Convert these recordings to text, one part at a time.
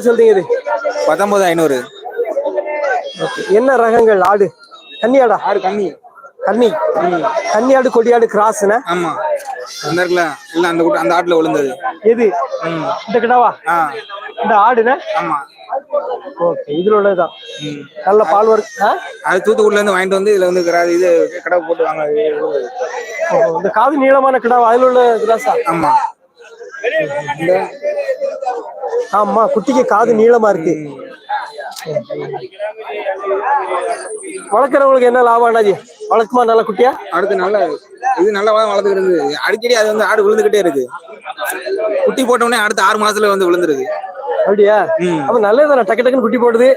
எவ்வளவு சொல்றீங்க இது? பத்தொன்பது ஐநூறு. என்ன ரகங்கள்? ஆடு. கன்னியாடா? ஆறு கம்மி கன்னி. கன்னியாடு கொடியாடு கிராஸ்னா ஆமா. அந்த இருக்குல்ல இல்ல அந்த குட்டி- அந்த ஆட்டுல விழுந்தது. எது? இந்த கிடாவா? இந்த ஆடுனா ஆமா. ஓகே. இதுல உள்ளதுதான். நல்ல பால் வரும்? அது தூத்துக்குடில இருந்து வாங்கிட்டு வந்து இதுல வந்து கிரா- இது கடை போட்டு வாங்க இந்த காது நீளமான கிடாவா? அதுல உள்ள கிராஸா? ஆமா. ஆமா குட்டிக்கு காது நீளமா இருக்கு. வளர்க்குறவங்களுக்கு என்ன லாபம் அண்ணாஜி வளர்க்குமா நல்ல குட்டியா? அடுத்து நல்லா இது நல்லா வளர்த்துக்கிறது. அடிக்கடி அது வந்து ஆடு விழுந்துகிட்டே இருக்கு. குட்டி போட்ட உடனே அடுத்த ஆறு மாசத்துல வந்து விழுந்துருது. அப்படியா. அப்ப நல்லதுதானே டக்கு டக்குன்னு குட்டி போடுது?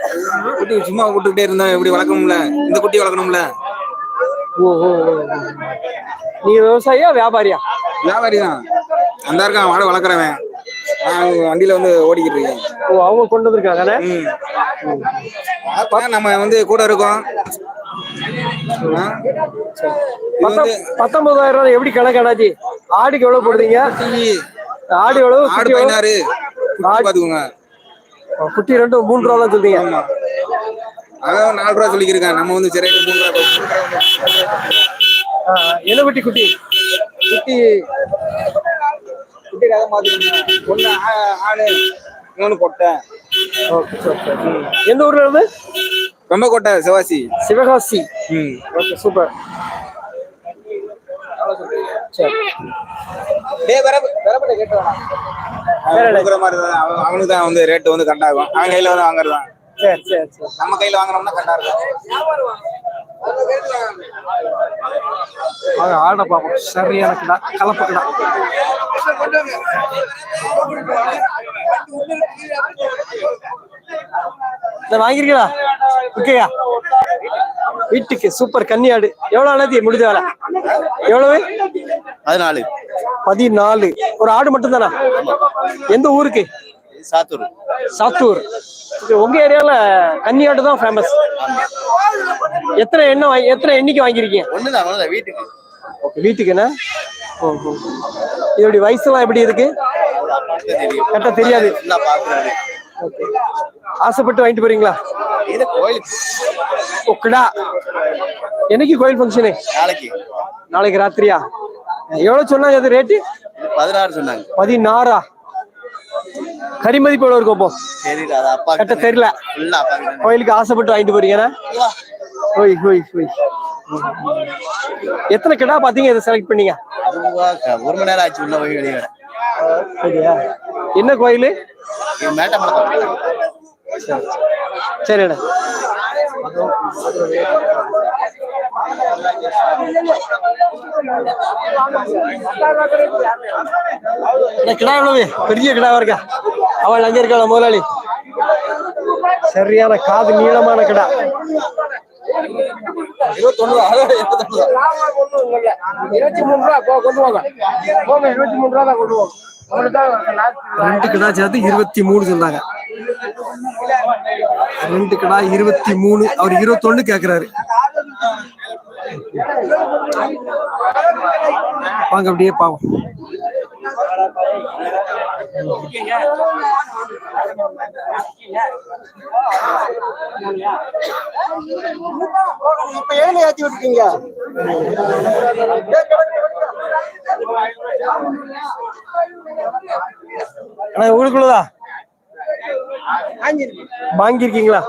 குட்டி சும்மா விட்டுக்கிட்டே இருந்தா எப்படி வளர்க்கணும்ல? இந்த குட்டி வளர்க்கணும்ல? ஓ ஓ ஓ. நீங்க விவசாயியா வியாபாரியா? வியாபாரி தான். அந்த இருக்கான் வாழை வளர்க்குறவன். வண்டியில வந்து ஓடிக்கிட்டு இருக்கேன் ஓ அவங்க கொண்டு வந்திருக்காங்க நம்ம வந்து கூட இருக்கோம். பத்தொன்பதாயிரம் ரூபாய் எப்படி கணக்கு அண்ணாஜி ஆடுக்கு எவ்வளவு போடுறீங்க? ஆடு எவ்வளவு? ஆடு? பதினாறு. பாத்துக்கோங்க. குட்டி ரெண்டு மூன்று ரூபா தான் சொல்றீங்க. அதான் நாலு ரூபா சொல்லிக்கிறேன் நம்ம வந்து சரி மூணு ரூபா என்ன குட்டி? குட்டி. குட்டி குட்டி கதை மாத்திக்கோங்க ஒண்ணு ஆ- ஆணு இன்னொன்னு கொட்டை ஓகே சரி. எந்த ஊர்ல இருந்து? ரொம்ப கொட்டை சிவாசி சிவகாசி. ம். Okay super. சரி. வரப்பு வரப்பட்ட கேட்டு கொடுக்குற மாதிரி தான் அவனுக்கு தான் வந்து ரேட்டு வந்து இருக்கும். அவன் கையில வந்து வாங்குறது தான். சரி சரி சரி. நம்ம கையில வாங்குறோம்னா கரெக்டா இருக்கும். ஆடை பார்ப்போம். சரியான கிடா கலப்பு கிடா. வாங்கிருக்கீங்களா? ஓகேயா? வீட்டுக்கு சூப்பர் கன்னி ஆடு எவ்வளவு அண்ணாச்சி முடிஞ்ச வேலை. எவ்வளவு? பதினாலு. பதினாலு. ஒரு ஆடு மட்டும் தானா எந்த ஊருக்கு? சாத்தூர். சாத்தூர். உங்க ஏரியால கன்னி ஆடு தான் ஃபேமஸ் எத்தனை எண்ணெய் வாங்கி எத்தனை எண்ணிக்கை வாங்கியிருக்கீங்க? ஒண்ணுதான் ஒண்ணுதான் வீட்டுக்கு ஓஹோ. இதோடைய வயசுலாம் எப்படி இருக்கு? கரெக்டா தெரியாது. ஓகே. ஆசைப்பட்டு வாங்கிட்டு போறீங்களா? ஓகேடா என்னைக்கு கோயில் ஃபங்க்ஷனு நாளைக்கு. நாளைக்கு ராத்திரியா? எவ்வளவு சொன்னாங்க அது ரேட்டு பதினாறு சொன்னாங்க. பதினாறா? கரிமதிப்பு எவ்வளவு இருக்கும் அப்போ? தெரியல கோயிலுக்கு ஆசைப்பட்டு வாங்கிட்டு போறீங்கன்னா ஓய் ஓய் ஓய். எத்தனை கிடா பாத்தீங்க இதை செலக்ட் பண்ணீங்க? ஒரு மணி நேரம் ஆச்சு உள்ள போய் வெளியே சரியா என்ன கோயில்? இந்த கிடா எவ்வளவு பெரிய கிடாவா இருக்கா? அவள் அங்க இருக்கா முதலாளி? சரியான காது நீளமான கிடா. இருபத்தி மூணு ரூபா கொண்டு வாங்க. இருபத்தி மூணு ரூபா தான் கொண்டு வாங்க. ரெண்டு கிடா சேர்த்து இருபத்தி மூணு சொன்னாங்க. ரெண்டு கிடா இருபத்தி மூணு அவர் இருபத்தொன்னு கேக்குறாரு. வாங்க அப்படியே பாவம். இப்ப ஏழை ஏத்தி விட்டுருக்கீங்க உங்களுக்குள்ளதா? வாங்கியிருக்கீங்களா?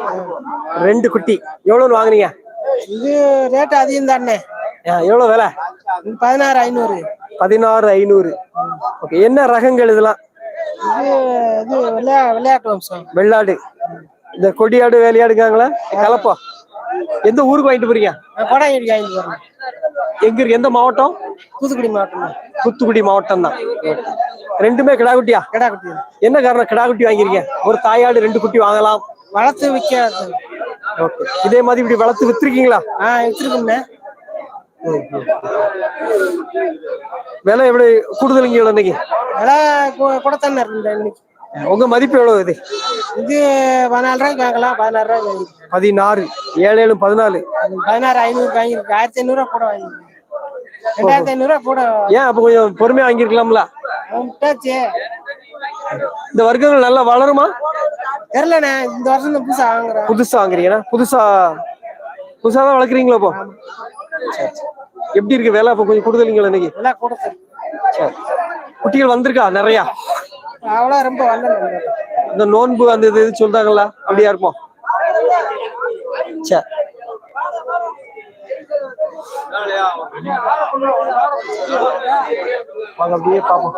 ரெண்டு குட்டி. எவ்வளவுன்னு வாங்குனீங்க? இது ரேட் அதிகம் தானே ஆ, எவ்வளவு விலை? பதினாறு ஐநூறு. பதினாறு ஐநூறு. ஓகே என்ன ரகங்கள் இதெல்லாம்? இது இது விளையா விளையாட்டு வம்சம் வெள்ளாடு இந்த கொடியாடு வேலையாடுக்காங்களா கலப்பா. எந்த ஊருக்கு வாங்கிட்டு போறீங்க? கொடையடி வாங்கிட்டு எங்க இருக்கு? எந்த மாவட்டம்? தூத்துக்குடி மாவட்டம் தூத்துக்குடி மாவட்டம் தான். ரெண்டுமே கிடா குட்டியா கிடா குட்டி என்ன காரணம் கிடா குட்டி வாங்கிருக்கீங்க ஒரு தாயாடு ரெண்டு குட்டி வாங்கலாம். வளர்த்து விற்க ஓகே. இதே மாதிரி இப்படி வளர்த்து வித்துருக்கீங்களா? ஆ வச்சிருக்கோம்ண்ணே விலை எப்படி கூடுதலுங்க இவ்வளவு இன்னைக்கு? விலை கூட- கூட தானே இருக்கு இன்னைக்கு. உங்க மதிப்பு எவ்வளவு இது? இது பதினாலு ரூபாய்க்கு வாங்கலாம் பதினாறு வாங்கிருக்கேன் பதினாறு ஏழு ஏழு பதினாலு. பதினாறு ஐநூறு வாங்கியிருக்கு ஆயிரத்தி ஐநூறுரூவா கூட வாங்கியிருக்கேன். ரெண்டாயிரத்தி ஐநூறுரூவா கூட ஏன் அப்ப கொஞ்சம் பொறுமையா வாங்கிருக்கலாம்ல விட்டாச்சு இந்த வர்க்கங்கள் நல்லா வளருமா? தெரியலண்ணே இந்த வருஷம் புதுசா வாங்குறேன். புதுசா வாங்குறீங்கன்னா புதுசா புதுசா தான் வளர்க்குறீங்களா இப்போ. எப்படி இருக்கு வேலை? அப்போ கொஞ்சம் கொடுத்துலீங்களா இன்னைக்கு? எல்லாம் கொடுத்து சரி. குட்டிகள் வந்திருக்கா நிறையா? அவ்வளோ ரொம்ப வரல இந்த நோன்பு அந்த இது சொல்றாங்கல்ல அப்படியா இருப்போம் சரி. வாங்க அப்படியே பாப்போம்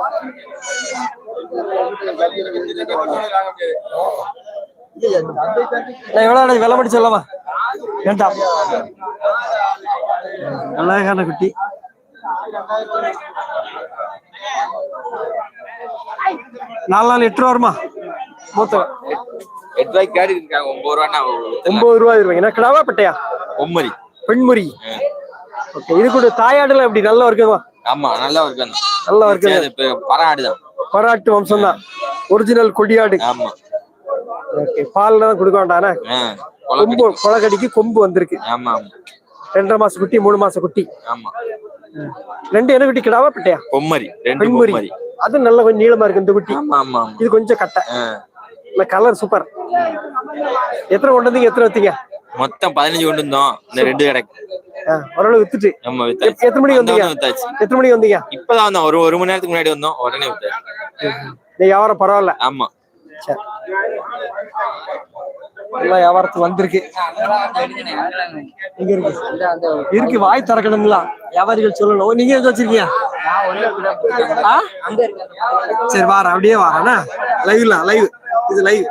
நான் எவ்வளவு விலை மட்டும் சொல்லவா? வேண்டாம். அழகான குட்டி. நாலு நாள் எட்டு ரூபா வருமா? மூத்தவன். எட்டு ரூபாய்க்கு கேட்டு இருக்காங்க ஒன்பது ரூபான்னா ஒன்பது ரூபாய் இருவாங்க கிடாவா பட்டையா? ஒம்மரி பெண்முறி ஓகே இது கூட தாயாடுல எப்படி நல்லா இருக்குமா? ஆமா நல்லா இருக்கு நல்லா இருக்குது. அது பராடுதான் பராட்டு வம்சம் தான். ஒரிஜினல் கொடியாடு. ஆமா. ஓகே பால்ல தான் கொடுக்க வேண்டாம் கொம்பு கொலக்கடிக்கு கொம்பு வந்திருக்கு. ஆமா ஆமா. ரெண்டரை மாச குட்டி மூணு மாச குட்டி. ஆமா. ரெண்டு என்ன குட்டி கிடாவா பட்டையா? பொம்மரி ரெண்டு பொம்மரி. அது நல்ல கொஞ்சம் நீளமா இருக்கு இந்த குட்டி. இது கொஞ்சம் கட்டை. இல்ல கலர் சூப்பர் எத்தனை கொண்டு வந்தீங்க எத்தனை வித்தீங்க? மொத்தம் பதினஞ்சு கொண்டு இருந்தோம் இந்த ரெண்டு கிடக்கு. ஓரளவு வித்துட்டு. எத்தனை மணிக்கு வந்தீங்க? எத்தனை மணிக்கு வந்தீங்க? இப்பதான் வந்தோம். ஒரு ஒரு மணி நேரத்துக்கு முன்னாடி வந்தோம். உடனே வித்தாச்சு. வியாபாரம் பரவாயில்ல. ஆமா. சரி. நல்லா வியாபாரத்துக்கு வந்திருக்கு. இங்க இருக்கு. இருக்கு வாய் திறக்கணுங்களா வியாபாரிகள் சொல்லணும். நீங்க எங்க வச்சிருக்கீங்க? சரி வார அப்படியே வாரண்ணா லைவ்ல லைவ் இது லைவ்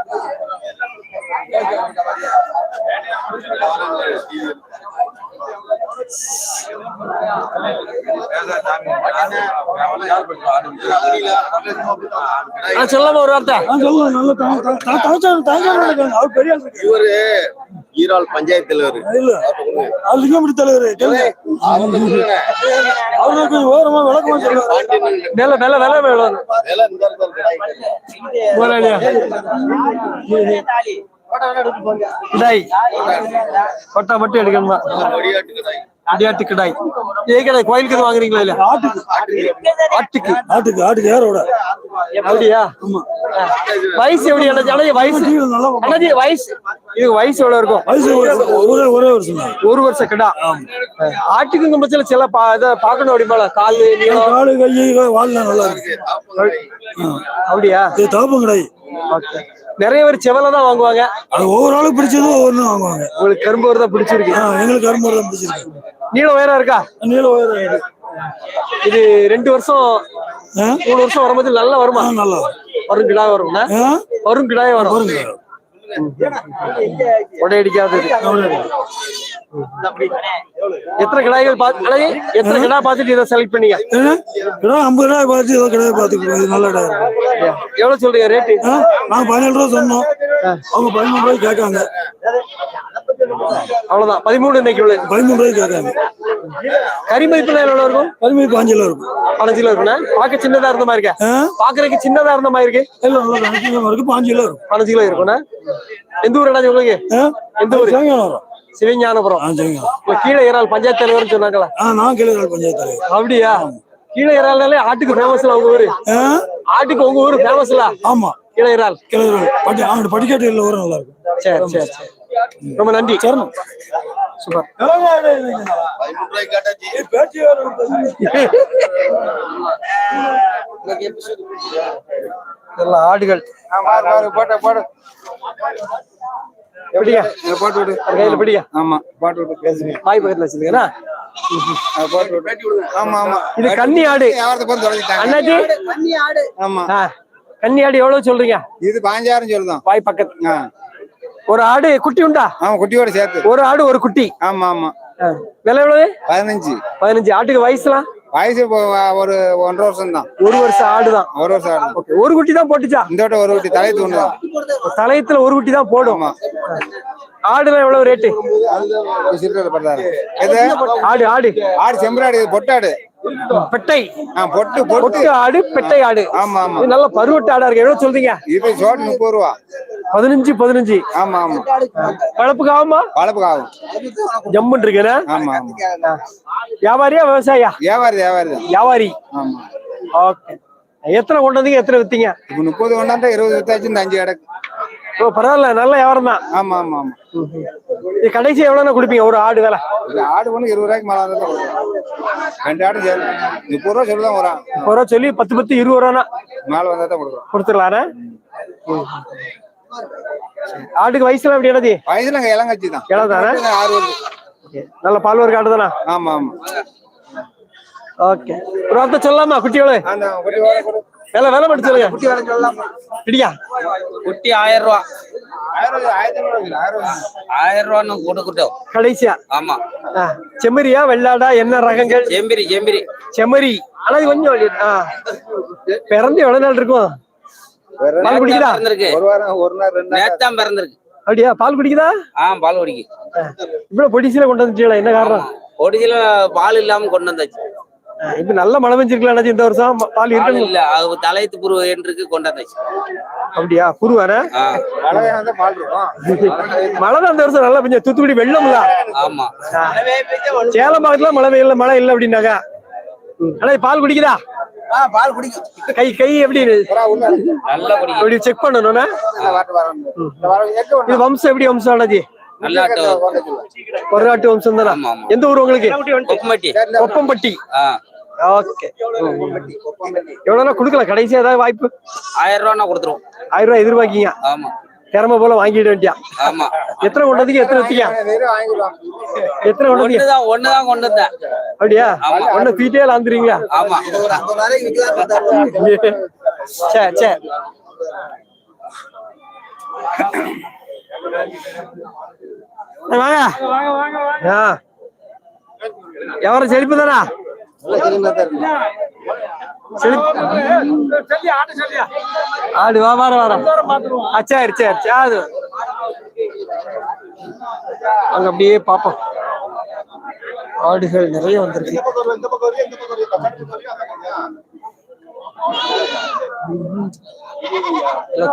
சொல்லாம ஒரு வார்த்தை. இவரு ஈரால் பஞ்சாயத்து தலைவர். மேல மேல வேலை வேணும் முதலாளியா கிடாய் கொட்டை மட்டும் எடுக்கணுமா? அடியாட்டு கிடாய் ஏ கிடாய் கோயிலுக்கு வாங்குறீங்களா இல்ல ஆட்டுக்கு. ஆட்டுக்கு ஆட்டுக்கு ஏரோட அப்படியா. வயசு எப்படி அண்ணாச்சி? வயசு. அண்ணாச்சி வயசு. இது வயசு எவ்வளவு இருக்கும்? வயசு ஒரு- ஒரே வருஷம் ஒரு வருஷம் கிடா. ஆட்டுக்குங்க பட்சத்துல சில பா இதை பார்க்கணும் அப்படிமால காலு காலு கை வாழ்லாம் நல்லா இருக்கு. அப்படியா? இது தாப்பம் கிடையாது ஓகே. நிறைய பேர் செவலை தான் வாங்குவாங்க. அது ஒவ்வொரு ஆளுக்கு பிடிச்சது ஒவ்வொன்றும் வாங்குவாங்க. உங்களுக்கு கரும்பு தான் பிடிச்சிருக்கு. எங்களுக்கு கரும்பு தான் பிடிச்சிருக்கு. நீளம் உயரம் இருக்கா? நீல உயரம். இது ரெண்டு வருஷம்? மூணு வருஷம் வரும்போது நல்லா வருமா? நல்லா வரும். கிடாய் வரும்னா ஆ? வரும் கிடாய் வரும். பாருங்க உடை அடிக்காதது. எத்தனை கிடாய்கள் பார்த்து எத்தனை கிடா பார்த்துட்டு இதை செலக்ட் பண்ணீங்க? கிடா ஐம்பது ரூபாய் பார்த்து ஏதோ நல்ல இடம் இருக்கு. எவ்வளவு சொல்றீங்க ரேட்டு? நாங்க பதினேழு ரூபா சொன்னோம். அவங்க பதிமூணு ரூபாய்க்கு கேட்காங்க. அவ்வளவுதான். பதிமூணு இன்னைக்கு உள்ளது. பதிமூணு ரூபாய்க்கு கேட்காங்க. கறி மதிப்புல எவ்வளவு இருக்கும்? பாஞ்சு ரூபா இருக்கும். பதினஞ்சு கிலோ இருக்குண்ணா பார்க்க சின்னதா இருந்த மாதிரி இருக்கா? பாக்குறதுக்கு சின்னதா இருந்த மாதிரி இருக்கு? இல்லை அஞ்சு கிலோ இருக்கு பாஞ்சு கிலோ இருக்கும். பதினஞ்சு கிலோ இருக்கும்ண்ணா எந்த ஊர் உங்களுக்கு? ஆ? எந்த ஊரு? சாயங்காலம் வரும் சிவஞானபுரம். கீழே ஏறால் பஞ்சாயத்து தலைவர்னு சொன்னாங்களா நான் கிளை பஞ்சாயத்து தலைவர். அப்படியா? கீழே ஏறாலே ஆட்டுக்கு ஃபேமஸ்ல உங்க ஊரு? ஆட்டுக்கு உங்க ஊரு ஃபேமஸ்ல ஆமா. கீழே ஏறால் கிளை பட்டி அவங்க படிக்கட்டு வரும் நல்லா இருக்கும். சரி சரி சரி. ரொம்ப நன்றி. சரணம் சூப்பர். ஆடுகள். போட்ட போடு. எப்படியா போட்டு விடு. ஒரு கையில பிடியா ஆமா போட்டு விட்டு பேசுங்க. வாய் பக்கத்துல வச்சிருக்கா ஆமா ஆமா. இது கன்னி ஆடு. வியாபாரத்தை போய் தொலைஞ்சிட்டாங்க அண்ணாச்சி? ஆமா. கன்னி ஆடு எவ்வளவு சொல்றீங்க? இது பாஞ்சாயிரம் சொல்லுதான் வாய் பக்கத்து. ஒரு ஆடு குட்டி உண்டா? ஆமா குட்டியோட சேர்த்து. ஒரு ஆடு ஒரு குட்டி. ஆமா ஆமா. விலை எவ்வளவு? பதினஞ்சு. பதினஞ்சு. ஆட்டுக்கு வயசுலாம்? வயசு ஒரு ஒன்றரை வருஷம் தான் ஒரு வருஷம் ஆடுதான். ஒரு வருஷம் ஓகே ஒரு குட்டி தான் போட்டுச்சா? இந்த வட்டம் ஒரு குட்டி தலை தூண்டு தான். தலையத்துல ஒரு குட்டி தான் போடும். ஆடுலாம் எவ்வளவு ரேட்டு ஆடு ஆடு. ஆடு செம்பராடு பொட்டாடு. பெட்டை. பொட்டு பொட்டு. ஆடு பெட்டை ஆடு. ஆமா ஆமா. இது நல்ல பருவட்டு ஆடா இருக்கு. எவ்வளவு சொல்றீங்க? இது சோட்டு முப்பது ரூபா. பதினஞ்சு பதினஞ்சு. ஆமா ஆமா. வளர்ப்புக்கு ஆகுமா வளர்ப்புக்கு ஆகும் ஜம்முன் இருக்குண்ணே ஆமா ஆமா. வியாபாரியா விவசாயியா? வியாபாரி வியாபாரி வியாபாரி. ஆமா. ஓகே. எத்தனை கொண்டு வந்தீங்க? எத்தனை வித்தீங்க? முப்பது கொண்டாந்தா இருபது வித்தாச்சு இந்த அஞ்சு கிடக்கு ஓ பரவாயில்ல. நல்ல வியாபாரம் தான். ஆமா ஆமா ஆமா. இது கடைசி எவ்வளோண்ணா கொடுப்பீங்க? ஒரு ஆடு வேலை. ஆடு ஒண்ணு இருபது ரூபாய்க்கு மேல தான் ரெண்டு ஆடு முப்பது ரூபா சொல்லுதான் வரான். ஒரு ரூபா சொல்லி பத்து பத்து இருபது ரூபாண்ணா மேல வந்தா தான் கொடுக்குறோம் கொடுத்துடலாண்ணா ஆட்டுக்கு வயசுல எப்படி என்னது? வயசுல இளங்கச்சி தான். இளந்தானே? ஆறு நல்ல பால் ஒரு ஆடு தானா? ஆமா ஆமா. ஓகே. ஒரு வார்த்தை சொல்லலாமா குட்டியோளு? கொடு. வேலை வேலை மட்டும் சொல்லுங்க. குட்டி வேலை சொல்லலாம்? இடியா. குட்டி ஆயிரம் ரூபா ஆயிரம் ரூபான்னு கொடுக்கட்டும் கடைசியா? ஆமா. ஆ, செம்மறியா வெள்ளாடா என்ன ரகங்கள்? ஜெம்பிரி ஜெம்பிரி செம்மறி. ஆனா இது கொஞ்சம். பிறந்து எவ்வளவு நாள் இருக்கும்? வேற பால் குடிக்குதா? ஒரு வாரம் ஒரு நாள் ரெண்டு நேத்தான் பிறந்திருக்கு. அப்படியா? பால் குடிக்குதா? ஆ பால் குடிக்கு இவ்வளவு பொடிசில கொண்டு வந்துட்டீங்களா? என்ன காரணம்? ஒடிஜில பால் இல்லாம கொண்டு வந்தாச்சு. இப்ப நல்ல மழை பெஞ்சிருக்கலாம் இந்த வருஷம் பால் இருக்கணும். இல்ல அது தலையத்து புரு இருக்கு கொண்டு வந்தாச்சு அப்படியா புருவானே ஆ. மழை தான் இந்த வருஷம் நல்லா பெஞ்ச. தூத்துக்குடி வெள்ளம்ல ஆமா. சேலம் பக்கத்துல மழை வெயில்ல மழை இல்லை அப்படின்னாங்க. ஆனா பால் குடிக்குதா? பால் குடிக்கும். கை கை எப்படி இப்படி செக் இது வம்சம் எப்படி வம்சம் ஆனது நல்லா ஒரு நாட்டு வம்சம் தானே. எந்த ஊர் உங்களுக்கு? ஆ. ஓகே. எவ்வளவு கொடுக்கலாம். கடைசியா ஏதாவது வாய்ப்பு? ஆயிரம் ரூபா கொடுத்துருவோம். ஆயிரம் ரூபாய் எதிர்பார்க்கீங்க. ஆமா. திறமை போல வாங்கிட வேண்டியா? ஆமா. எத்தனை கொண்டு வந்தீங்க எத்தனை வாங்கிடுவாங்க எத்தனை கொண்டு வந்தீங்க ஒண்ணுதான் கொண்டு வந்தேன் அப்படியா? ஆமா. ஒண்ணு தீட்டே லாந்துறீங்களா ஆமா. சரி சரி வாங்க. எவரும் செழிப்பு தானா ஆடு வா வார வாரம் ஆ சரி சரி அது அங்க அப்படியே பாப்போம் ஆடுகள் நிறைய வந்திருக்கு.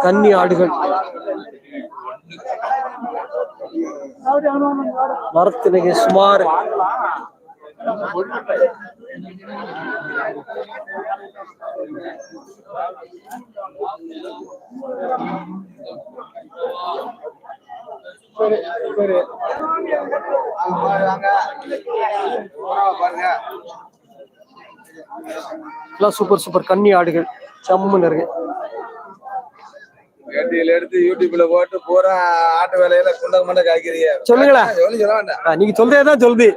கன்னி ஆடுகள். மரத்தினங்க சுமார். சரி சரி எல்லாம் சூப்பர் சூப்பர் கன்னி ஆடுகள். சம்முன்னு இருக்கு. வேட்டியில எடுத்து யூடியூப்ல போட்டு பூரா ஆட்டு வேலையில குண்ட மண்ட காய்க்கிறீங்க சொல்லுங்களேன் சொல்லி சொல்ல வேண்டாம் ஆ, நீங்க சொல்றதே தான் சொல்லுது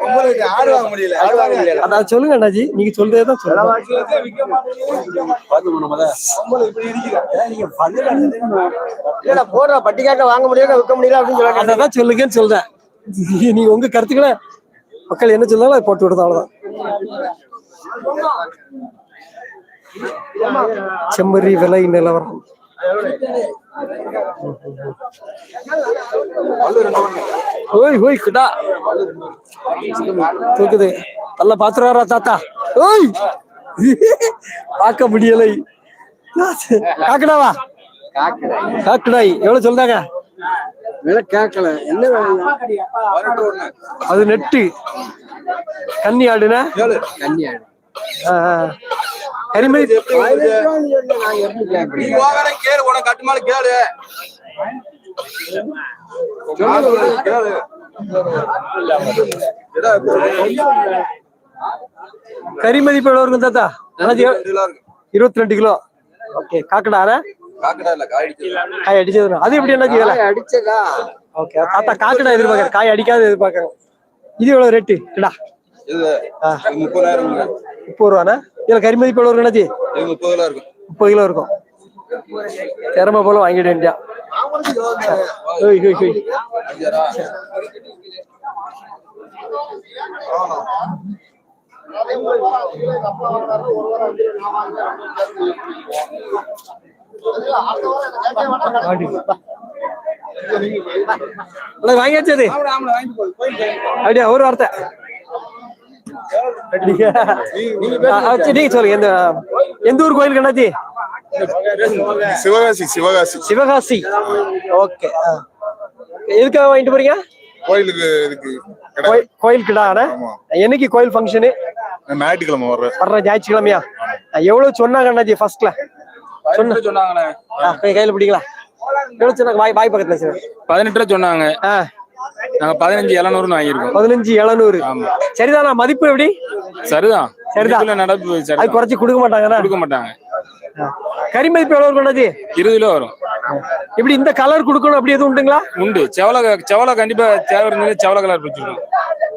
பொம்பளைக்கு ஆடு வாங்க முடியல. ஆடு வாங்க முடியல. அதான் சொல்லுங்க அண்ணாஜி. நீங்க சொல்றதே தான் சொல்லுங்க போடுற பட்டிக்காட்ட வாங்க முடியல விற்க முடியல அப்படின்னு சொல்லுவாங்க. அதான் சொல்லுங்கன்னு சொல்றேன். நீங்க உங்க கருத்துக்களை மக்கள் என்ன சொன்னாலும் அதை போட்டு விடுறது அவ்வளவுதான். செம்மறி விலை நிலவரம். ஓய் ஓய் கிடா. தூக்குது நல்லா பாத்துறாரா தாத்தா. ஓய். பார்க்க முடியலை. காக்கடாவா காக்கடாய். எவ்வளவு சொல்றாங்க கேட்கல. என்ன அது நெட்டு. கன்னி ஆடுனா? கன்னியாடு கரிமதி நீ கேளு உனக்கு கட்டுமால கேளு. கேளு. கரிமதிப்பு எவ்வளவு இருக்கும் தாத்தா இருபத்தி ரெண்டு கிலோ. ஓகே காக்கடாரா காக்கடா இல்ல காய் அடிச்சது. அது எப்படி என்ன வேலை? அடிச்சதா? ஓகே தாத்தா காக்கடா எதிர்பார்க்கற காய் அடிக்காத எதிர்பார்க்கறேன். இது எவ்வளவு ரேட்டு கிடா முப்பதாயிரம் முப்பது ரூபாண்ணா? இதுல கரிமதிப்பு எவ்வளவு அண்ணாச்சி? இது முப்பதுல இருக்கும். முப்பது கிலோ இருக்கும். திறமை போல வாங்கிட வேண்டியா? வாங்கியாச்சு அப்படியா ஒரு வார்த்தை. நீங்க சொல்லுங்க. எந்த எந்த ஊர் கோயிலுக்கு அண்ணாச்சி சிவகாசி சிவகாசி. சிவகாசி. ஓகே எதுக்காக வாங்கிட்டு போறீங்க? கோயிலுக்கு இதுக்கு கோயில் கிடாண்ணே. என்னைக்கு கோயில் ஃபங்க்ஷனு ஞாயிற்றுக்கிழமை வர்றேன். வர்ற ஞாயிற்றுக்கிழமையா? எவ்வளவு சொன்னாங்க அண்ணாஜி ஃபர்ஸ்ட்ல சொன்ன. சொன்னாங்கண்ணே. கையில பிடிக்கலாம் எவ்வளவு சொன்னாங்க? வாய் வாய் பக்கத்துல சார். பதினெட்டு ரூபா சொன்னாங்க நாங்க பதினஞ்சு எழுநூறுன்னு வாங்கியிருக்கோம். பதினஞ்சு ஆமா. சரிதானா? மதிப்பு எப்படி? சரிதான் சரிதான். நடப்பு அது குறைச்சு கொடுக்க மாட்டாங்கண்ணா? கொடுக்க மாட்டாங்க. கறி மதிப்பு எவ்வளவு அண்ணாஜி இருபது கிலோ வரும். இப்படி இந்த கலர் கொடுக்கணும்? அப்படி எதுவும் உண்டுங்களா? உண்டு. செவல செவல கண்டிப்பா தேவை இருந்தது செவல கலர் வச்சிருக்கோம்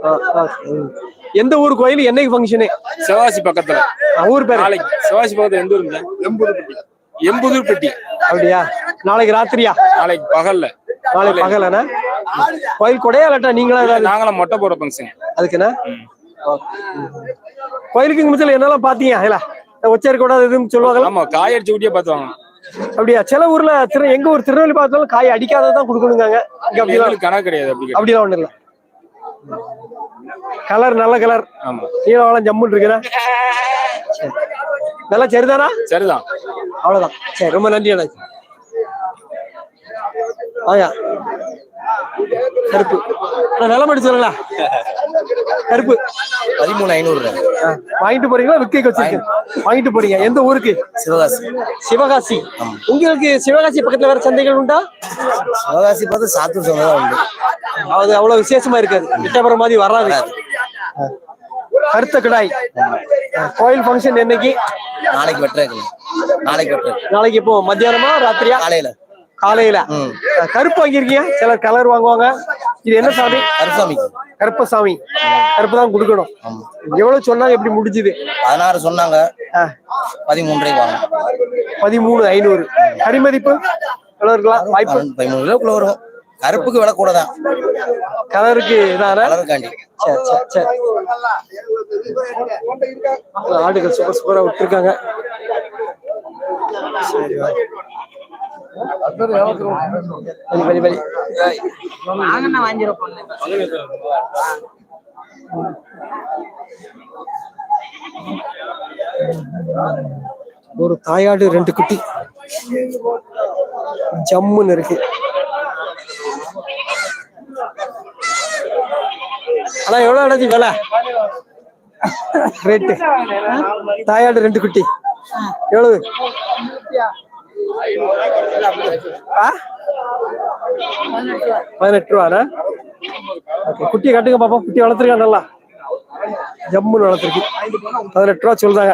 ஆ, ஆ, ம். எந்த ஊர் கோயில்? என்னைக்கு ஃபங்க்ஷனு சிவாசி பக்கத்துல. ஊர் பேரு. நாளைக்கு. சிவாசி பக்கத்துல எந்த ஊருங்க? எம்புதூர் பெட்டி அப்படியா? நாளைக்கு ராத்திரியா? நாளைக்கு பகல்ல. நாளைக்கு பகலண்ணா கோயில் கொடையா இல்லாட்டா நீங்களா ஏதாவது நாங்களும் மொட்டை போட ஃபங்க்ஷன் அதுக்குண்ணா கோயிலுக்கு முச்சல என்னெல்லாம் பாத்தீங்க? இல்ல ஒச்சேரி கூடாது எதுவும் சொல்லுவாங்களா? ஆமா காய் அடிச்சு ஊட்டியே பார்த்து வாங்கணும் அப்படியா? சில ஊர்ல திரு எங்க ஊர் திருநெல்வேலி பார்த்தாலும் காய் அடிக்காததான் கொடுக்கணுங்க இங்க அப்படிலாம் கணக்கு கிடையாது அப்படி கிடையாது. அப்படிலாம் ஒண்ணு இல்ல கலர் நல்ல கலர். ஆமா. நீளவளம் ஜம்முன்னு இருக்குண்ணா. நல்லா சரிதானா? சரிதான். அவ்வளவுதான். சரி ரொம்ப நன்றி அண்ணா ஆயா. கருப்பு. விலை மட்டும் சொல்லுங்களா கருப்பு. பதிமூணு ஐநூறு வாங்கிட்டு போறீங்களா? விற்க வச்சிருக்கு வாங்கிட்டு போறீங்க. எந்த ஊருக்கு? சிவகாசி. சிவகாசி. உங்களுக்கு சிவகாசி பக்கத்துல வேற சந்தைகள் உண்டா? சிவகாசி பார்த்து சாத்தூர் சந்தை தான் உண்டு. அது அவ்வளவு விசேஷமா இருக்காது. கிட்டப்புறம் மாதிரி வராது. கருத்த கிடாய். கோயில் ஃபங்க்ஷன் என்னைக்கு? நாளைக்கு வெட்டுறேன் நாளைக்கு வெட்டுறேன் நாளைக்கு இப்போ மத்தியானமா? ராத்திரியா? காலையில. காலையில. கருப்பு வாங்கியிருக்கீங்க சிலர் கலர் வாங்குவாங்க. இது என்ன சாமி? கருசாமிக்கு கருப்பசாமி. கருப்பு தான் கொடுக்கணும். எவ்வளவு சொன்னாங்க எப்படி முடிஞ்சுது? பதினாறு சொன்னாங்க. வாங்க பதிமூணு ஐநூறு. கரிமதிப்பு? எவ்வளவு இருக்கலாம் வாய்ப்பு? பதிமூணு கிலோக்குள்ள வரும். கருப்புக்கு விலை கூட தான். கலருக்கு கலருக்காண்டி சரி சரி சரி ஆடுகள் சூப்பர் சூப்பரா விட்டுருக்காங்க. சரி வா. வலி வலி வலி ஒரு தாயாடு ரெண்டு குட்டி. ஜம்முன்னு இருக்கு. ஆனா எவ்வளவு அடைச்சி விலை? ரேட்டு தாயாடு ரெண்டு குட்டி. எவ்வளவு? பதினெட்டு ரூபாண்ணா ஓகே குட்டி கட்டுங்க பாப்பா குட்டி வளர்த்துருக்கா நல்லா. ஜம்முன்னு வளர்த்துருக்கு. பதினெட்டு ரூபா சொல்றாங்க.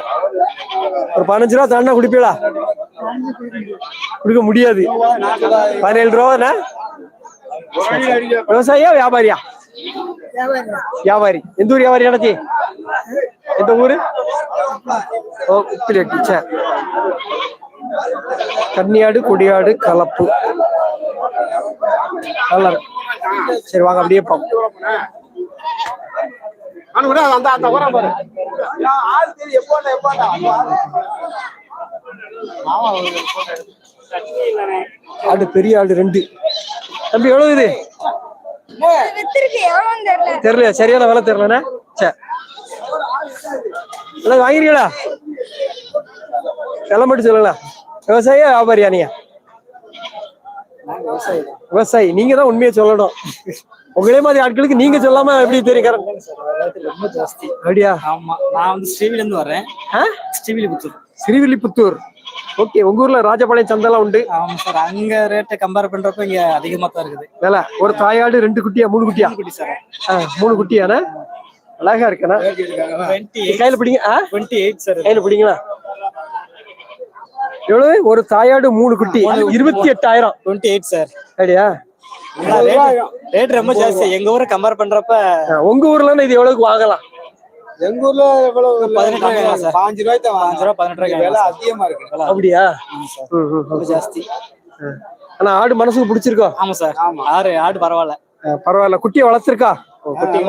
ஒரு பதினஞ்சு ரூபா தாண்டா குடிப்பீங்களா கொடுக்க முடியாது. பதினேழு ரூபாண்ணா விவசாயியா வியாபாரியா? வியாபாரி. எந்த ஊர் வியாபாரி நடத்தி எந்த ஊரு? ஓ உப்பிலட்டி சரி கன்னியாடு கொடியாடு கலப்பு. நல்லா சரி வாங்க அப்படியே ஆடு பெரிய ஆடு ரெண்டு. தம்பி எவ்வளவு இது? தெரியல தெரியல சரியான வேலை தெரியலண்ணா. சரி வாங்கிறீங்களா வாங்கிருக்கீங்களா விலை மட்டும் சொல்லுங்களா விவசாயியா வியாபாரியா நீங்க? விவசாயி. நீங்க தான் உண்மையை சொல்லணும். உங்களே மாதிரி ஆட்களுக்கு நீங்க சொல்லாம எப்படி தெரியும்? ரொம்ப ஜாஸ்தி. அப்படியா? ஆமா. நான் வந்து ஸ்ரீவில இருந்து வர்றேன். ஆ? ஸ்ரீவில்லிபுத்தூர். ஸ்ரீவில்லிபுத்தூர். ஓகே உங்க ஊர்ல ராஜபாளையம் சந்தைலாம் உண்டு. ஆமா சார் அங்க ரேட்டை கம்பேர் பண்றப்ப இங்க அதிகமா தான் இருக்குது. விலை. ஒரு தாயாடு ரெண்டு குட்டியா மூணு குட்டியா? குட்டி சார். மூணு குட்டியாண்ணே அழகா இருக்கண்ணா டுவெண்ட்டி கையில பிடிங்க டுவெண்ட்டி எயிட் சார். கையில பிடிங்களா? எவ்வளவு? ஒரு தாயாடு மூணு குட்டி. இருபத்தி எட்டாயிரம். டுவெண்ட்டி எயிட் சார் அப்படியா ரேட் ரொம்ப ஜாஸ்தி எங்க ஊரை கம்பேர் பண்றப்ப உங்க ஊர்ல இது எவ்வளவுக்கு வாங்கலாம்? எங்க ஊர்ல எவ்வளவு பதினெட்டு ரூபாய். பாஞ்சு ரூபாய்க்கு தான் அஞ்சு ரூபா பதினெட்டு ரூபாய்க்கு விலை அதிகமா இருக்கு. அப்படியா? ரொம்ப. ஜாஸ்தி. ஆனா ஆடு மனசுக்கு பிடிச்சிருக்கோ? ஆமா சார் ஆறு ஆடு பரவாயில்ல. பரவாயில்ல. குட்டியை வளர்த்திருக்கா? குட்டி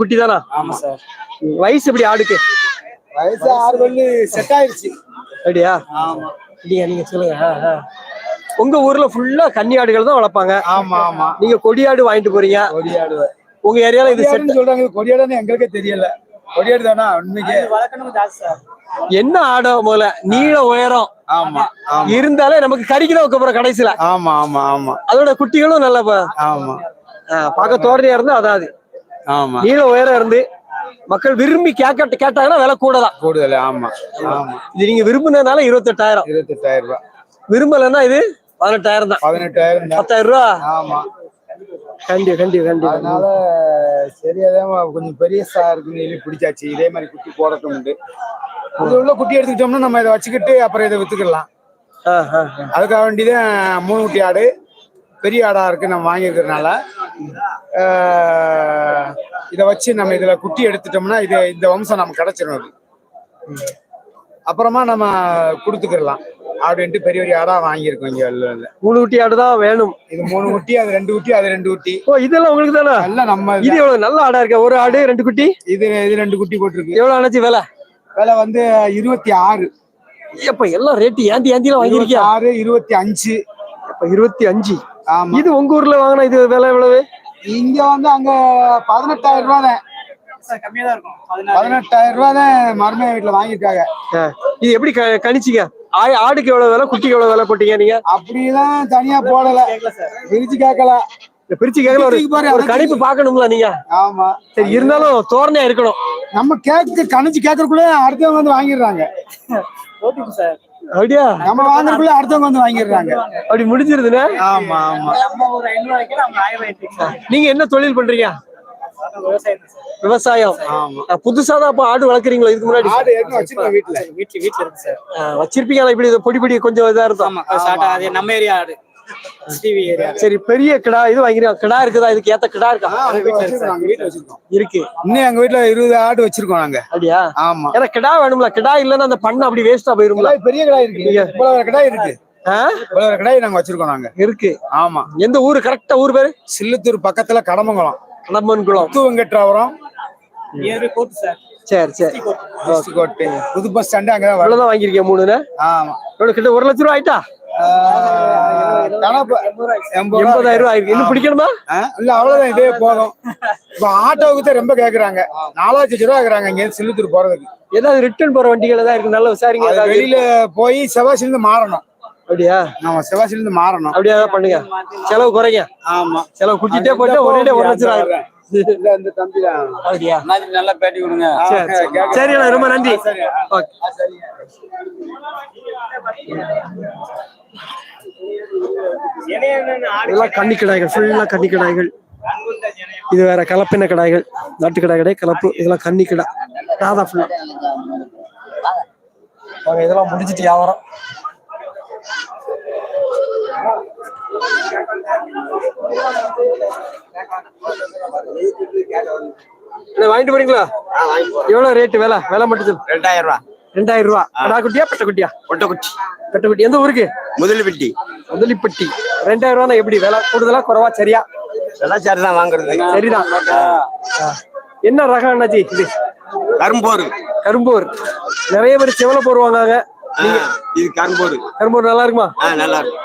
குட்டி தானா ஆமா சார் வயசு எப்படி ஆடுக்கு? வயசு ஆறு செட் ஆயிருச்சு அப்படியா? நீங்க நீங்க சொல்லுங்க. உங்க ஊர்ல ஃபுல்லா கன்னி ஆடுகள் தான் வளர்ப்பாங்க. ஆமா ஆமா. நீங்க கொடியாடு வாங்கிட்டு போறீங்க. கொடியாடு உங்க ஏரியால இது சொல்றாங்க. கொடியாடுன்னு எங்களுக்கே தெரியல. கொடியாடு தானா? உண்மைக்கு. வளர்க்கணும் ஜாஸ்தி சார். என்ன ஆடோ முதல்ல? நீள உயரம். ஆமா ஆமா. இருந்தாலே நமக்கு கறிக்கு தான் வைக்க கடைசியில. ஆமா ஆமா ஆமா. அதோட குட்டிகளும் நல்ல ப- ஆமா. ஆ, பார்க்க தோரணையா இருந்தா அதாவது ஆமா. நீள உயரம் இருந்து மக்கள் விரும்பி கேட்க கேட்டாங்கன்னா விலை கூட தான் கூடுதல் ஆமா. ஆமா. இது நீங்க விரும்புனதுனால இருபத்தெட்டாயிரம். இருபத்தெட்டாயிரம் ரூபாய் விரும்பலைன்னா இது பதினெட்டாயிரம் தான். பதினெட்டாயிரம் தான். பத்தாயிரம் ரூபா? ஆமா. கண்டி கண்டி கண்டி அதனால சரியாதான் கொஞ்சம் பெரியசா இருக்குன்னு சொல்லி பிடிச்சாச்சு. இதே மாதிரி குட்டி போடட்டும் உண்டு. இது உள்ள குட்டி எடுத்துக்கிட்டோம்னா நம்ம இதை வச்சுக்கிட்டு அப்புறம் இதை வித்துக்கலாம். அதுக்காக வேண்டிதான் மூணு குட்டி ஆடு. பெரிய ஆடா இருக்கு நம்ம வாங்கியிருக்கிறதுனால. இதை வச்சு நம்ம இதுல குட்டி எடுத்துட்டோம்னா இது இந்த வம்சம் நமக்கு கிடைச்சிடும் அது. அப்புறமா நம்ம கொடுத்துக்கிடலாம். அப்படின்ட்டு பெரிய பெரிய ஆடா வாங்கியிருக்கோம் இங்க வெளில. மூணு குட்டி ஆடு தான் வேணும். இது மூணு குட்டி அது ரெண்டு குட்டி அது ரெண்டு குட்டி. ஓ இதெல்லாம் உங்களுக்கு தானே? எல்லாம் நம்ம இது. எவ்வளவு நல்ல ஆடா இருக்கு? ஒரு ஆடு ரெண்டு குட்டி? இது இது ரெண்டு குட்டி போட்டிருக்கு. எவ்வளவு ஆனாச்சு விலை? விலை வந்து இருபத்தி ஆறு. எப்ப எல்லாம் ரேட்டு ஏந்தி ஏந்திலாம் வாங்கிருக்கியா ஆறு இருபத்தி அஞ்சு. அப்ப இருபத்தி அஞ்சு. இது உங்க ஊர்ல வாங்கின இது விலை எவ்வளவு? இங்க வந்து அங்க பதினெட்டாயிரம் ரூபா தான். கம்மியா தான் இருக்கும். பதினெட்டாயிரம் ரூபா தான் மருமைய வீட்டுல வாங்கியிருக்காங்க. இது எப்படி க- கணிச்சீங்க? ஆடுக்கு எவ்வளவு விலை குட்டிக்கு எவ்வளவு விலை போட்டீங்க நீங்க? அப்படிலாம் தனியா போடல. பிரிச்சு கேட்கல. பிரிச்சு கேட்கல ஒரு கணிப்பு பார்க்கணும்ல நீங்க? ஆமா. சரி இருந்தாலும் தோரணையா இருக்கணும். நம்ம கேக்கு கணிச்சு கேட்கறதுக்குள்ள அடுத்தவங்க வந்து வாங்கிடுறாங்க. சார். அப்படியா? நம்ம வாங்குறதுக்குள்ள அடுத்தவங்க வந்து வாங்கிடுறாங்க. அப்படி முடிஞ்சிருதுண்ணே ஆமா ஆமா. நீங்க என்ன தொழில் பண்றீங்க? விவசாயம் புதுசா தான் அப்ப ஆடு வளர்க்குறீங்களா? இதுக்கு முன்னாடி வச்சிருப்பீங்களா? இப்படி இது பொடி பொடி கொஞ்சம் இதா இருக்கும். ஆமா ஸ்டார்ட் அது நம்ம ஏரியா ஆடு. சரி பெரிய கிடா இது வாங்கிறீங்க கிடா இருக்குதா? இதுக்கு ஏத்த கிடா இருக்கா? இருக்கு. இன்னும் எங்க வீட்டுல இருபது ஆடு வச்சிருக்கோம் நாங்க. அப்படியா? ஆமா. ஏன்னா கிடா வேணும்ல. கிடா இல்லன்னா அந்த பண்ணை அப்படி வேஸ்டா போயிரும்ல. பெரிய கடாய் இருக்கு. கடாய் இருக்கு. கடாய் நாங்க வச்சிருக்கோம் நாங்க. இருக்கு. ஆமா. எந்த ஊரு? கரெக்டா ஊர் பேரு? சில்லுத்தூர் பக்கத்துல Kadamangalam Kadamban kulam Muthu Venkatrapuram near court sir. சரி புது பஸ் ஸ்டாண்டு அங்கதான் வாங்கியிருக்கேன் மூணுன்னு? ஆமா. கிட்ட ஒரு லட்ச ரூபா ஆயிட்டா? எண்பதாயிரம் ரூபாய் ஆயிருக்கு. இன்னும் பிடிக்கணுமா? இல்ல அவ்வளவுதான் இதே போதும். இப்ப ஆட்டோவுக்கு தான் ரொம்ப கேக்குறாங்க. நாலாயிரத்தி ரூபா கேக்குறாங்க இங்க இருந்து சில்லுத்தூர் போறதுக்கு. ஏதாவது ரிட்டர்ன் போற வண்டிகள் இருக்கு. நல்ல விசாரிங்க. வெளியில போய் செவ்வாசில இருந்து மாறணும். அப்படியா? ஆமா செவ்வாசில இருந்து மாறணும். அப்படியே பண்ணுங்க. செலவு குறைங்க. ஆமா. செலவு குட்டிட்டே போட்டு ஒரே ஒரு லட்சம் ரூபாய் ஆயிரும். இல்ல இந்த தம்பி தான் அப்படியா நல்லா பேட்டி கொடுங்க. சரி ரொம்ப நன்றி. ஓகே. இதெல்லாம் கன்னி கிடாய்கள் ஃபுல்லா கன்னி கிடாய்கள். இது வேற கலப்பின கிடாய்கள் நாட்டு கிடாய் கிடையாது கலப்பு. இதெல்லாம் கன்னி கிடா ராதா ஃபுல்லா வாங்க இதெல்லாம் முடிச்சிட்டு வியாபாரம். வாங்கிட்டு போறீங்களா? எவ்வளவு ரேட்டு விலை விலை மட்டும். ரெண்டாயிரம் ரூபா. ரெண்டாயிரம் ரூபா. கடா குட்டியா பெட்ட குட்டியா? ஒட்டக்குச்சி பெட்ட குட்டி. எந்த ஊருக்கு? முதலிப்பட்டி முதலிப்பட்டி ரெண்டாயிரம் ரூபா எப்படி? விலை கூடுதலா குறைவா சரியா? எல்லாம் சரிதான் வாங்குறது. சரிதான். என்ன ரகம் அண்ணாச்சி? இது கரும்போரு. கரும்பூர். நிறைய பேர் செவல போடுவாங்க இது கரும்போரு. கரும்பூர் நல்லா இருக்குமா? நல்லா இருக்கும்.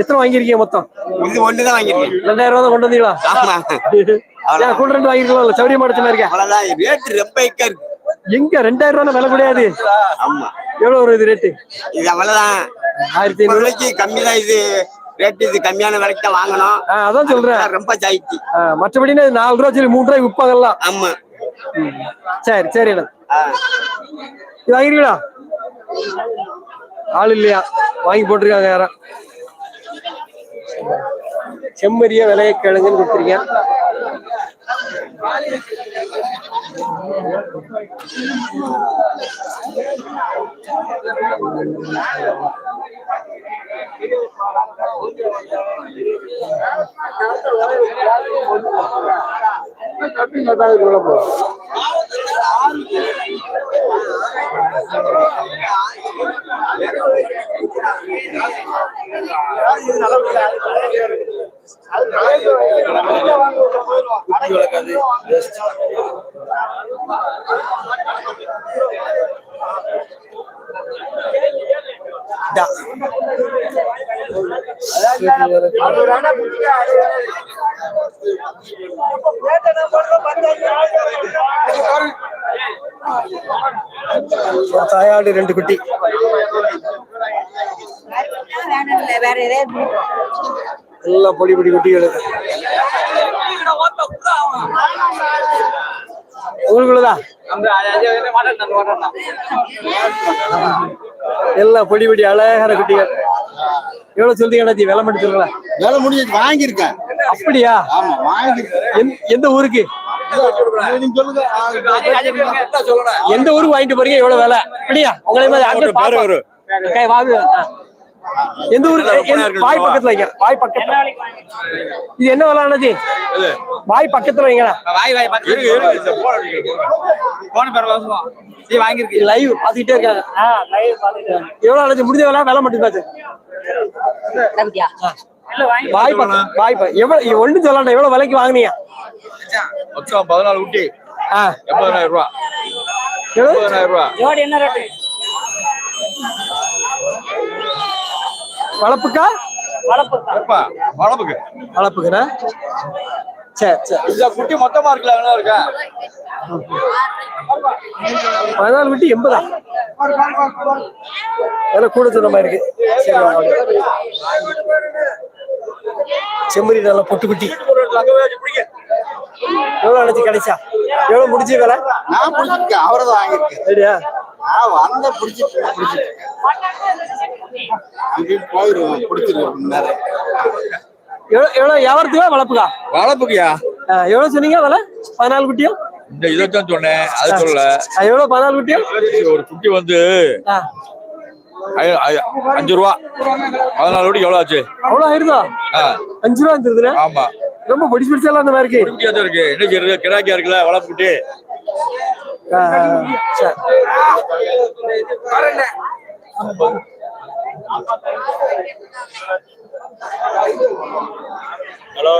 எத்தனை வாங்கியிருக்கீங்க மொத்தம்? இது ஒண்ணுதான் வாங்கிருக்கேன் ரெண்டாயிரம் ரூபா தான் கொண்டு வந்தீங்களா? ஆமா. கூட ரெண்டு வாங்கிருக்கலாம் சௌரிய மாடத்துல இருக்கேன் ரேட் ரொம்ப இருக்கு. எங்க? ரெண்டாயிரம் ரூபா விலை கிடையாது. ஆமா. எவ்வளவு வரும் இது ரேட்டு இது அவ்வளவுதான். ஆயிரத்தி ஐநூறு. கம்மி தான் இது. ரேட் இது கம்மியான விலைக்கு தான் வாங்கணும். அதான் சொல்றேன். ரொம்ப ஜாயிச்சு இது நாலு ரூபா சொல்லி மூணு ரூபாய்க்கு விற்பாங்கல்லாம் ஆமா. சரி சரி. இது வாங்கிருக்கீங்களா? ஆள் இல்லையா? வாங்கி போட்டிருக்காங்க யாரும் செம்மறிய விலையை கேளுங்கன்னு கொடுத்துருக்கேன். ஒரு தாயாடு ரெண்டு குட்டி. எல்லாம் பொடி பொடி குட்டிகள் எல்லாம் பொடி பொடி அழகான குட்டிகள். எவ்வளவு சொல்றீங்க அண்ணாச்சி? விலை மட்டும் வேலை முடிஞ்சு வாங்கியிருக்கேன். அப்படியா? ஆமா வாங்கியிருக்கேன். எந்த- ஊருக்கு? நீங்க சொல்லுங்க. எந்த ஊருக்கு வாங்கிட்டு போறீங்க? எவ்வளவு விலை? அப்படியா? உங்களை மாதிரி. எந்த ஊருக்கு? வாய் பக்கத்துல வாய் பக்கத்துல. இது என்ன விலை அண்ணாச்சி? வாய் பக்கத்துல வைங்க வாய் வாய் போன பரவாயில்ல நீ வாங்கியிருக்கு லைவ் பாத்துக்கிட்டே இருக்காங்க. எவ்வளவு அண்ணாச்சி முடிஞ்ச விலை விலை மட்டும் தாச்சு தம்பியா வாய் பக்கம் வாய் பக்கம். எவ்வளவு ஒண்ணு சொல்லலாம் எவ்வளவு விலைக்கு வாங்குனீங்க? மொத்தம் பதினாலு குட்டி. ஆ. எண்பதாயிரம் ரூபா. எண்பதாயிரம் ரூபா. ஜோடி என்ன ரேட்டு? வளர்ப்புக்கா? எப்பா வளர்ப்புக்கு. வளர்ப்புக்குண்ணா சரி சரி குட்டி மொத்தமா இருக்குல்ல இருக்கா? பதினாலு விட்டு எண்பதா? விலை கூட சொன்ன மாதிரி இருக்கு. செம்மறி நல்ல பொட்டு குட்டி. எவ்வளவு அழைச்சி கிடைச்சா? எவ்வளவு முடிஞ்ச விலை? நான் பிடிச்சிருக்கேன் அவரை தான் வாங்கியிருக்கேன். சரியா நான் வந்த அங்கேயும் பிடிச்சிருக்கேன் நிறைய எவ்வளவு வியாபாரத்துக்கா வளர்ப்புக்கா? வளர்ப்புக்குயா? ஆ, எவ்வளவு சொன்னீங்க விலை? பதினாலு குட்டியும் இந்த இதைத்தான் சொன்னேன் அது சொல்லல. ஆ, எவ்வளவு பதினாலு குட்டியும் ஒரு குட்டி வந்து அஞ்சு ரூபா. பதினாலு குட்டி எவ்வளவு ஆச்சு? அவ்வளவு ஆயிருதா? அஞ்சு ரூபா ஆமா. ரொம்ப பிடிச்சு பிடிச்செல்லாம் அந்த மாதிரி இருக்கு. ஒரு குட்டியா தான் இருக்கு. என்ன செய்யறது? கிராக்கியா இருக்குல்ல வளர்ப்பு குட்டி. ஆ, ஆ, சரி. ஹலோ.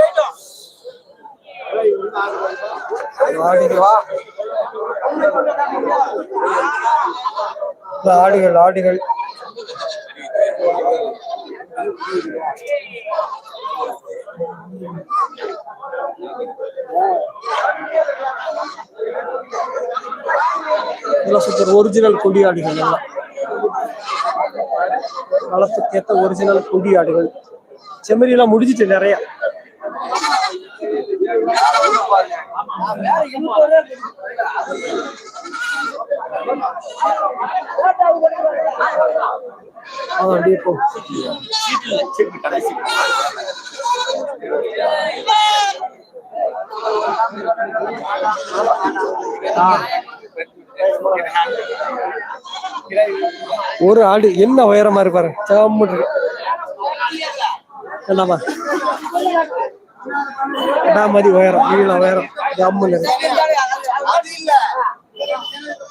இந்த ஆடுகள் ஆடுகள். சூப்பர் ஒரிஜினல் கொடி ஆடுகள். எல்லாம் வளர்த்துக்கேற்ற ஒரிஜினல் கொடி ஆடுகள். செம்மறி எல்லாம் முடிஞ்சிட்டு நிறைய ஆ, அப்படியே போ ஒரு ஆடு என்ன உயரமா இருப்பாரு சாமுட்டு இருக்கு. என்னம்மா மாதிரி உயரம் நீள உயரம் அம்முல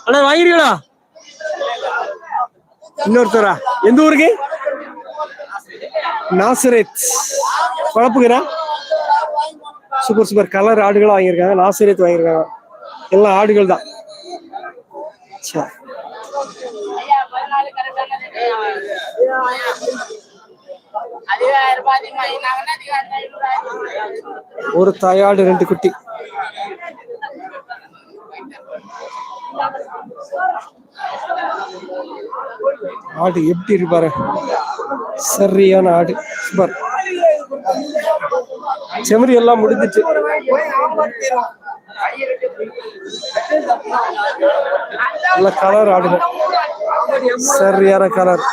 அண்ணா வாங்கிருக்கீங்களா? இன்னொருத்தரா? எந்த ஊருக்கு? நாசரேத். குழப்புக்கிறா சூப்பர் சூப்பர். கலர் ஆடுகளும் வாங்கியிருக்காங்க. நாசரேத் வாங்கியிருக்காங்க. எல்லாம் ஆடுகள் தான். சரி. ஒரு தாயாடு ரெண்டு குட்டி. ஆடு எப்படி இருப்பாரு சரியான ஆடு. சூப்பர். செமரி எல்லாம் முடிஞ்சிச்சு. நல்ல கலர் ஆடுகள் சரியான கலர்